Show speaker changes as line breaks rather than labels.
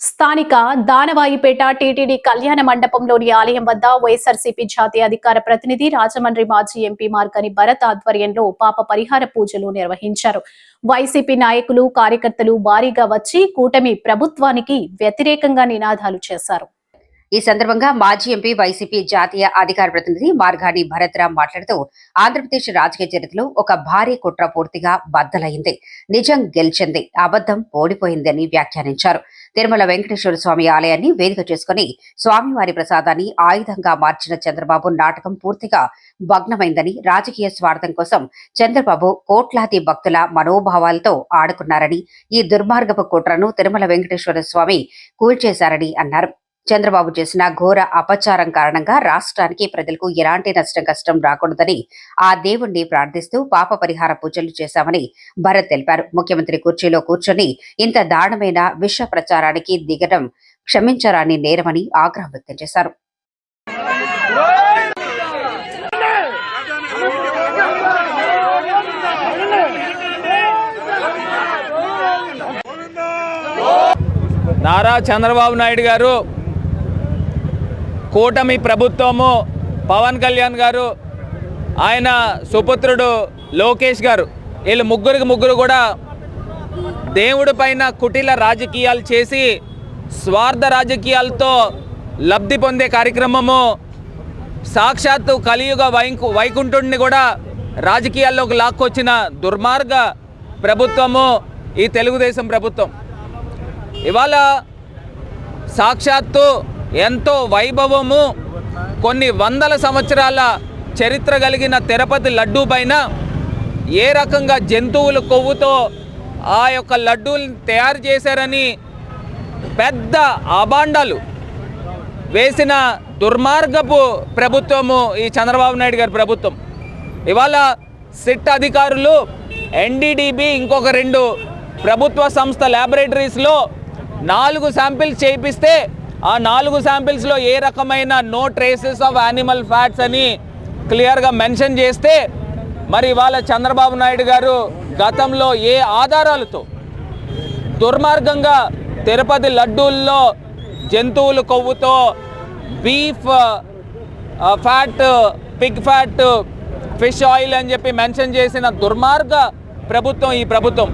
స్థానిక దానవాయిపేట టీటీడీ కళ్యాణ మండపంలోని ఆలయం వద్ద వైఎస్ఆర్సీపీ జాతీయ అధికార ప్రతినిధి రాజమండ్రి మాజీ ఎంపీ మార్గని భరత్ ఆధ్వర్యంలో పాప పరిహార పూజలు నిర్వహించారు. వైసీపీ నాయకులు కార్యకర్తలు భారీగా వచ్చి కూటమి ప్రభుత్వానికి వ్యతిరేకంగా నినాదాలు చేశారు.
ఈ సందర్భంగా మాజీ ఎంపీ వైసీపీ జాతీయ అధికార ప్రతినిధి మార్గాని భరత్రామ్ మాట్లాడుతూ ఆంధ్రప్రదేశ్ రాజకీయ చరిత్రలో ఒక భారీ కుట్ర పూర్తిగా బద్దలైంది. నిజం గెలిచింది అబద్ధం ఓడిపోయిందని వ్యాఖ్యానించారు. తిరుమల వెంకటేశ్వర స్వామి ఆలయాన్ని వేదిక చేసుకుని స్వామివారి ప్రసాదాన్ని ఆయుధంగా మార్చిన చంద్రబాబు నాటకం పూర్తిగా భగ్నమైందని రాజకీయ స్వార్థం కోసం చంద్రబాబు కోట్లాది భక్తుల మనోభావాలతో ఆడుకున్నారని ఈ దుర్మార్గపు కుట్రను తిరుమల వెంకటేశ్వర స్వామి కూల్చేశారని అన్నారు. చంద్రబాబు చేసిన ఘోర అపచారం కారణంగా రాష్ట్రానికి ప్రజలకు ఎలాంటి నష్టం కష్టం రాకూడదని ఆ దేవుణ్ణి ప్రార్థిస్తూ పాప పరిహార పూజలు చేశామని భరత్ తెలిపారు. ముఖ్యమంత్రి కుర్చీలో కూర్చొని ఇంత దారుణమైన విష ప్రచారానికి దిగడం క్షమించరాని నేరమని ఆగ్రహం వ్యక్తం చేశారు.
నారా చంద్రబాబు నాయుడు గారు కూటమి ప్రభుత్వము పవన్ కళ్యాణ్ గారు ఆయన సుపుత్రుడు లోకేష్ గారు వీళ్ళు ముగ్గురికి ముగ్గురు కూడా దేవుడి పైన కుటిల రాజకీయాలు చేసి స్వార్థ రాజకీయాలతో లబ్ధి పొందే కార్యక్రమము సాక్షాత్తు కలియుగ వైకు వైకుంఠుడిని కూడా రాజకీయాల్లోకి లాక్కొచ్చిన దుర్మార్గ ప్రభుత్వము ఈ తెలుగుదేశం ప్రభుత్వం. ఇవాళ సాక్షాత్తు ఎంతో వైభవము. కొన్ని వందల సంవత్సరాల చరిత్ర కలిగిన తిరుపతి లడ్డూ పైన ఏ రకంగా జంతువుల కొవ్వుతో ఆ యొక్క లడ్డూల్ని తయారు చేశారని పెద్ద అబాండాలు వేసిన దుర్మార్గపు ప్రభుత్వము ఈ చంద్రబాబు నాయుడు గారి ప్రభుత్వం. ఇవాళ సిట్ అధికారులు ఎన్డీడీబీ ఇంకొక రెండు ప్రభుత్వ సంస్థ ల్యాబొరేటరీస్లో నాలుగు శాంపిల్స్ చేయిస్తే ఆ నాలుగు శాంపిల్స్లో ఏ రకమైన no traces of animal fats అని క్లియర్గా మెన్షన్ చేస్తే మరి ఇవాళ చంద్రబాబు నాయుడు గారు గతంలో ఏ ఆధారాలతో దుర్మార్గంగా తిరుపతి లడ్డూల్లో జంతువుల కొవ్వుతో beef fat pig fat fish oil అని చెప్పి మెన్షన్ చేసిన దుర్మార్గ ప్రభుత్వం ఈ ప్రభుత్వం.